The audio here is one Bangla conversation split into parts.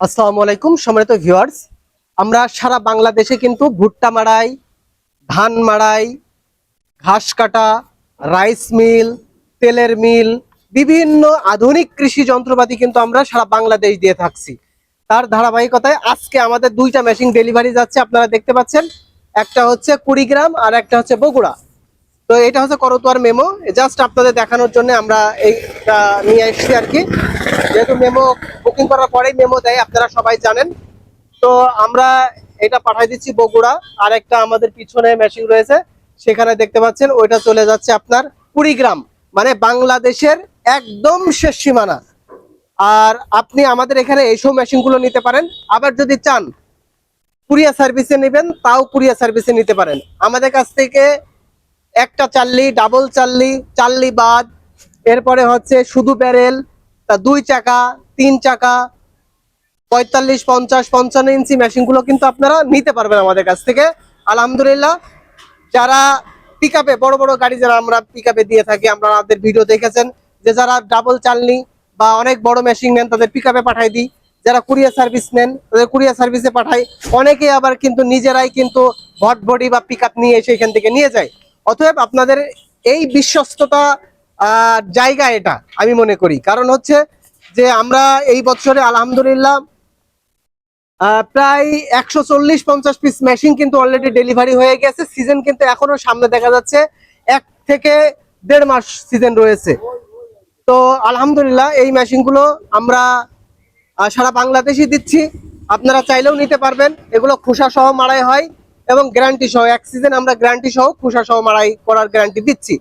আসসালামু আলাইকুম, সম্মানিত ভিউয়ার্স আমরা সারা বাংলাদেশে কিন্তু ভুট্টা মাড়াই, ধান মাড়াই, ঘাস কাটা রাইস মিল তেলের মিল বিভিন্ন আধুনিক কৃষি যন্ত্রপাতি কিন্তু আমরা সারা বাংলাদেশ দিয়ে থাকছি। তার ধারাবাহিকতায় আজকে আমাদের দুইটা মেশিন ডেলিভারি যাচ্ছে, আপনারা দেখতে পাচ্ছেন। একটা হচ্ছে কুড়িগ্রাম আর একটা হচ্ছে বগুড়া। তো এটা হচ্ছে করতোয়ার মেমো। জাস্ট আপনাদের দেখানোর জন্য আমরা এইটা নিয়ে এসেছি আর কি। যেহেতু মেমো বুকিং করার পরেই মেমো দেয়, আপনারা সবাই জানেন। তো আমরা এটা পাঠাই দিচ্ছি বগুড়া। আর একটা আমাদের পিছনে মেশিন রয়েছে, সেখানে দেখতে পাচ্ছেন, ওইটা চলে যাচ্ছে আপনার কুড়িগ্রাম। মানে বাংলাদেশের একদম শেষ সীমানা। আর আপনি আমাদের এখানে এইসব মেশিনগুলো নিতে পারেন। আবার যদি চান কুরিয়া সার্ভিসে নেবেন, তাও কুরিয়া সার্ভিসে নিতে পারেন। আমাদের কাছ থেকে একটা চাল্লি ডাবল চাল্লি চাল্লি বাদ। এরপরে হচ্ছে শুধু ব্যারেল তা দুই চাকা, তিন চাকা, পঁয়তাল্লিশ, পঞ্চাশ, পঞ্চান্ন ইঞ্চি মেশিনগুলো কিন্তু আপনারা নিতে পারবেন আমাদের কাছ থেকে। আলহামদুলিল্লাহ, যারা পিক আপে বড় বড় গাড়ি যারা আমরা পিক আপে দিয়ে থাকি, আমরা আমাদের ভিডিও দেখেছেন, যে যারা ডাবল চালনি বা অনেক বড় মেশিন নেন, তাদের পিক আপে পাঠাই দিই। যারা কুরিয়ার সার্ভিস নেন, তাদের কুরিয়ার সার্ভিসে পাঠাই। অনেকে আবার কিন্তু নিজেরাই কিন্তু ভট বডি বা পিক নিয়ে এসে এখান থেকে নিয়ে যায়। অতএব আপনাদের এই বিশ্বস্ততা জায়গা এটা, আমি মনে করি। কারণ হচ্ছে যে আমরা এই বছরে আলহামদুলিল্লাহ প্রায় একশো চল্লিশ পঞ্চাশ পিস মেশিন কিন্তু অলরেডি ডেলিভারি হয়ে গেছে। সিজন কিন্তু এখনও সামনে দেখা যাচ্ছে, এক থেকে দেড় মাস সিজন রয়েছে। তো আলহামদুলিল্লাহ, এই মেশিনগুলো আমরা সারা বাংলাদেশই দিচ্ছি। আপনারা চাইলেও নিতে পারবেন। এগুলো খোসা সহ মারাই হয়। এবং গ্যারান্টি সহ, এক সিজন আমরা গ্যারান্টি সহ খোসা সহ মারাই করার গ্যারান্টি দিচ্ছি।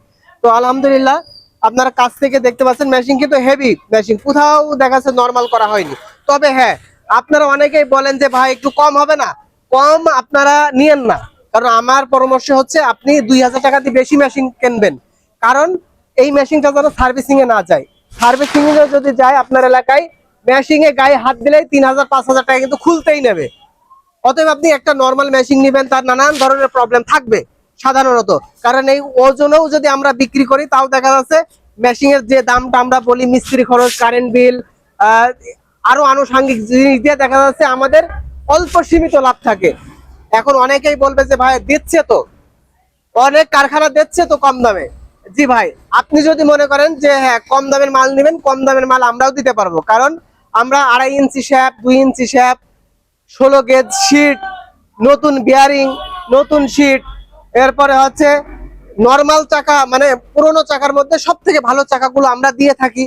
তো আলহামদুলিল্লাহ, আপনারা কাছ থেকে দেখতে পাচ্ছেন মেশিন কিন্তু হেভি মেশিন কোথাও দেখা যাচ্ছে নর্মাল করা হয়নি। তবে হ্যাঁ আপনারা অনেকেই বলেন যে, ভাই, একটু কম হবে না। কম আপনারা নিয়েন না। কারণ আমার পরামর্শ হচ্ছে, আপনি দুই হাজার টাকা দিয়ে বেশি মেশিন কিনবেন। কারণ এই মেশিনটা যেন সার্ভিসিং এ না যায়। সার্ভিসিং এ যদি যায় আপনার এলাকায় মেশিং এ গায়ে হাত দিলেই তিন হাজার, পাঁচ হাজার টাকা কিন্তু খুলতেই নেবে। অতএব আপনি একটা নর্মাল মেশিন নেবেন, তার নানান ধরনের প্রবলেম থাকবে সাধারণত। কারণ এই ওজনেও যদি আমরা বিক্রি করি, তাও দেখা যাচ্ছে মেশিং এর যে দামটা আমরা বলি, মিস্ত্রি খরচ কারেন্ট বিল আরও আনুষঙ্গিক জিনিস দিয়ে দেখা যাচ্ছে আমাদের অল্প সীমিত লাভ থাকে। এখন অনেকেই বলবে যে, ভাই, দিচ্ছে তো। অনেক কারখানা দিচ্ছে তো কম দামে। জি ভাই, আপনি যদি মনে করেন যে হ্যাঁ কম দামের মাল নেবেন, কম দামের মাল আমরাও দিতে পারব। কারণ আমরা আড়াই ইঞ্চি শ্যাপ দুই ইঞ্চি শ্যাপ ষোলো গেজ শিট, নতুন বিয়ারিং নতুন শিট। এরপরে হচ্ছে নর্মাল চাকা মানে পুরোনো চাকার মধ্যে সব থেকে ভালো চাকাগুলো আমরা দিয়ে থাকি।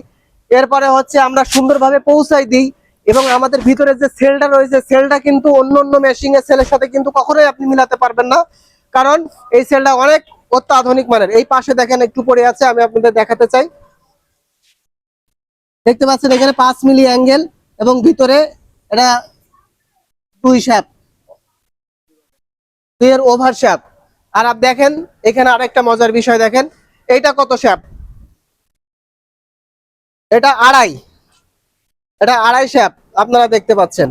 এরপরে হচ্ছে আমরা সুন্দরভাবে পৌঁছাই দিই এবং আমাদের ভিতরে যে সেলটা রয়েছে সেলটা কিন্তু অন্য অন্য মেশিং এর সেলের সাথে কিন্তু কখনোই আপনি মিলাতে পারবেন না। কারণ এই সেলটা অনেক অত্যাধুনিক মানের। এই পাশে দেখেন, একটু পরে আছে, আমি আপনাদের দেখাতে চাই। দেখতে পাচ্ছেন, এখানে পাঁচ মিলি অ্যাঙ্গেল এবং ভিতরে এটা ওভার শ্যাপ আর আপ দেখেন, এখানে মজার বিষয় দেখেন, এইটা কত শ্যাপ এটা আড়াই। এটা আড়াই শ্যাপ আপনারা দেখতে পাচ্ছেন।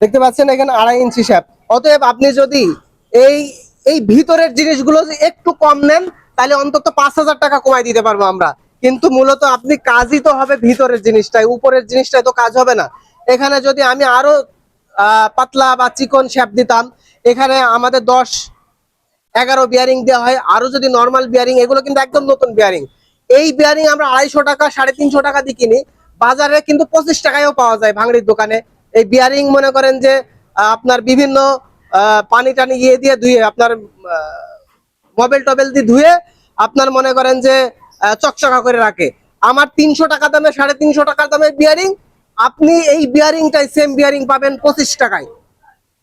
দেখতে পাচ্ছেন এখানে আড়াই ইঞ্চি শ্যাপ অতএব আপনি যদি এই এই ভিতরের জিনিসগুলো একটু কম নেন, তাহলে অন্তত পাঁচ হাজার টাকা কমাই দিতে পারব আমরা। কিন্তু মূলত আপনি কাজই তো হবে ভিতরের জিনিসটাই, উপরের জিনিসটাই তো কাজ হবে না। এখানে যদি আমি আরও পাতলা বা চিকন শ্যাপ দিতাম, এখানে আমাদের দশ, এগারো বিয়ারিং দেওয়া হয়। আরও যদি নর্মাল বিয়ারিং এগুলো কিন্তু একদম নতুন বিয়ারিং এই বিয়ারিং আমরা আড়াইশো টাকা, সাড়ে তিনশো টাকা দিয়ে কিনি। বাজারে কিন্তু পঁচিশ টাকায়ও পাওয়া যায় ভাঙড়ির দোকানে। এই বিয়ারিং মনে করেন যে আপনার বিভিন্ন পানি টানি ইয়ে দিয়ে ধুয়ে, আপনার মোবাইল টবেল দিয়ে ধুয়ে, আপনার মনে করেন যে চকচকা করে রাখে। আমার তিনশো টাকা দামে, সাড়ে তিনশো টাকা দামের বিয়ারিং আপনি এই বিয়ারিংটাই সেম বিয়ারিং পাবেন পঁচিশ টাকায়।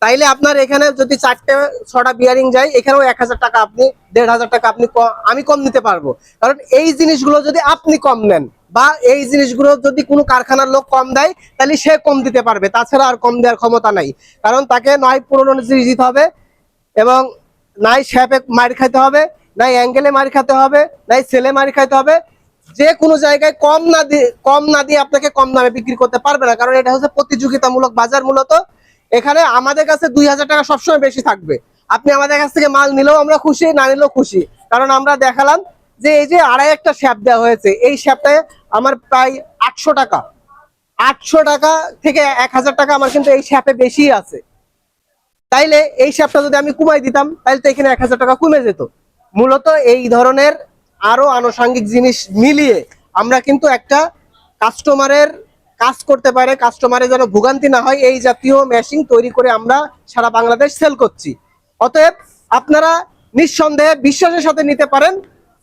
তাইলে আপনার এখানে যদি চারটে, ছটা বিয়ারিং যায়, এখানেও এক হাজার টাকা আপনি, দেড় হাজার টাকা আপনি আমি কম নিতে পারব। কারণ এই জিনিসগুলো যদি আপনি কম নেন, বা এই জিনিসগুলো যদি কোনো কারখানার লোক কম দেয় তাহলে সে কম দিতে পারবে। তাছাড়া আর কম দেওয়ার ক্ষমতা নাই। কারণ তাকে নয় পুরোনো জিনিস দিতে হবে এবং নাই শ্যাপে মার খাইতে হবে। নাই অ্যাঙ্গেলে মার খাইতে হবে, নাই সেলে মার খাইতে হবে। যে কোনো জায়গায় কম না দিয়ে কম না দিয়ে আপনাকে কম দামে বিক্রি করতে পারবে না, কারণ এটা হচ্ছে প্রতিযোগিতামূলক বাজার মূলত। এখানে আমাদের কাছে দুই হাজার টাকা সবসময় বেশি থাকবে। আপনি আমাদের কাছ থেকে মাল নিলেও আমরা খুশি, না নিলেও খুশি। কারণ আমরা দেখালাম যে এই যে আড়াই একটা শ্যাপ দেওয়া হয়েছে, এই শ্যাপটায় আমার প্রায় আটশো টাকা। আটশো টাকা থেকে এক হাজার টাকা আমার কিন্তু এই শ্যাপে বেশি আছে। তাইলে এই শ্যাপটা যদি আমি কমাই দিতাম তাহলে তো এখানে এক হাজার টাকা কমে যেত। মূলত এই ধরনের আরও আনুষঙ্গিক জিনিস মিলিয়ে আমরা কিন্তু একটা কাস্টমারের কাজ করতে পারে কাস্টমারের যেন ভোগান্তি না হয়, এই জাতীয় মেশিন তৈরি করে আমরা সারা বাংলাদেশ সেল করছি। অতএব আপনারা নিঃসন্দেহে বিশ্বাসের সাথে নিতে পারেন।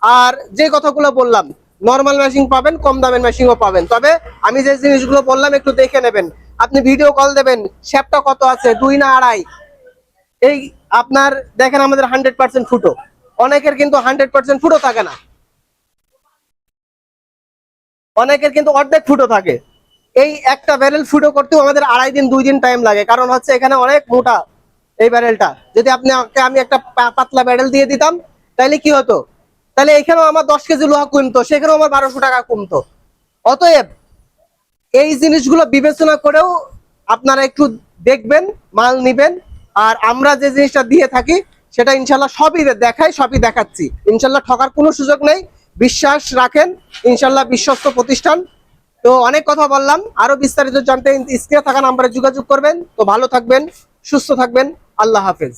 আর যে কথাগুলো বললাম নর্মাল মেশিন পাবেন, কম দামের মেশিনও পাবেন। তবে আমি যে জিনিসগুলো বললাম, একটু দেখে নেবেন। আপনি ভিডিও কল দেবেন শ্যাপটা কত আছে? দুই না আড়াই? এই আপনার, দেখেন আমাদের হান্ড্রেড পার্সেন্ট ফুটো। অনেকের কিন্তু হান্ড্রেড পার্সেন্ট ফুটো থাকে না। অনেকের কিন্তু অর্ধেক ফুটো থাকে। এই একটা ব্যারেল ফুটো করতেও আমাদের আড়াই দিন, দুই দিন টাইম লাগে। কারণ হচ্ছে এখানে অনেক মোটা এই ব্যারেলটা যদি আপনি আমি একটা পাতলা ব্যারেল দিয়ে দিতাম তাহলে কি হতো? তাহলে এখানেও আমার দশ কেজি লোহা কমতো, সেখানেও আমার বারোশো টাকা কমতো। অতএব এই জিনিসগুলো বিবেচনা করেও আপনারা একটু দেখবেন, মাল নিবেন। আর আমরা যে জিনিসটা দিয়ে থাকি সেটা ইনশাল্লাহ সবই দেখাই, সবই দেখাচ্ছি। ইনশাল্লাহ ঠকার কোনো সুযোগ নেই। বিশ্বাস রাখেন, ইনশাল্লাহ বিশ্বস্ত প্রতিষ্ঠান। তো অনেক কথা বললাম, আরও বিস্তারিত জানতে স্ক্রিনে থাকা নাম্বারে যোগাযোগ করবেন। তো ভালো থাকবেন, সুস্থ থাকবেন। আল্লাহ হাফেজ।